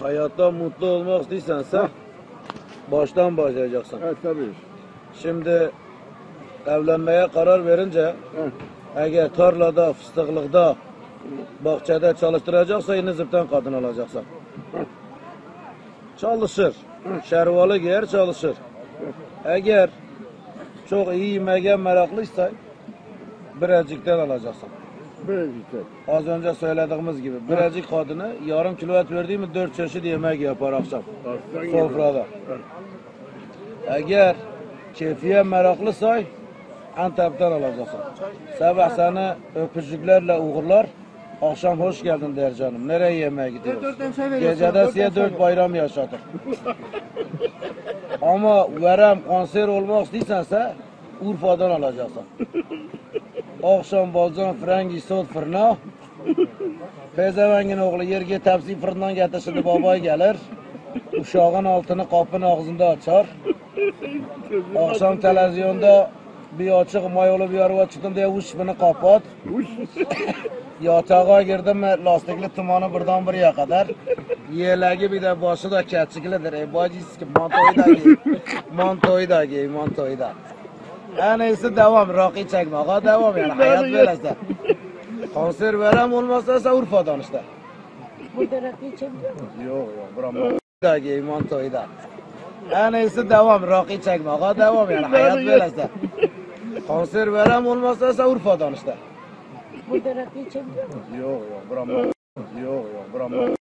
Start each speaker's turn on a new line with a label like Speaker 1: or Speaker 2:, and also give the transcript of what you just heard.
Speaker 1: Hayatta mutlu olmak istiyorsan sen baştan başlayacaksın.
Speaker 2: Evet tabii.
Speaker 1: Şimdi evlenmeye karar verince
Speaker 2: Evet.
Speaker 1: eğer tarlada, fıstıklıkta, bahçede çalıştıracaksa yine zıptan kadın alacaksın. Çalışır. Şervalı giyer çalışır. Eğer çok iyi yemeğe meraklıysa birazcıktan alacaksın.
Speaker 2: İşte.
Speaker 1: Az önce söylediğimiz gibi birazcık kadını yarım kilo et verdiği mi dört çeşit yemek yapar akşam
Speaker 2: Aslan
Speaker 1: sofrada. Eğer keyfiye meraklıysa Antep'ten alacaksın. Sabah seni öpücüklerle uğurlar. Akşam hoş geldin der canım. Nereye yemeğe gidiyoruz? Gecede size dört bayram yaşatır. Ama verem konser olmak istiyorsansa Urfa'dan alacaksın. Oqshom bozor frangi sot firno Bezavangin o'g'li yerga tavsi firnonga gatishini boboy galir. Ushog'in oltini qopini og'zimda ochar. Oqshom talaziyonda bir ochiq moy olib yorib ochdim deya ush buni
Speaker 2: qopot.
Speaker 1: Yotog'a girdim lastikli tumoni birdan bir yoqadar. Yelagi bir boshida kachiklidir. Ey bojis ki montoydagi. Montoydagi, montoydagi. ana esa davom roqiy chakmog'i davom yani hayot berasda konserv ham bo'lmasa
Speaker 3: esa urfo donishda burada
Speaker 1: roqiy chakmi yo'q yo'q birodagi imon to'yida. Ana esa davom roqiy chakmog'i davom yani hayot berasda konserv ham bo'lmasa esa urfo
Speaker 3: donishda burada roqiy chakmi
Speaker 1: yo'q yo'q birodar yo'q yo'q birodar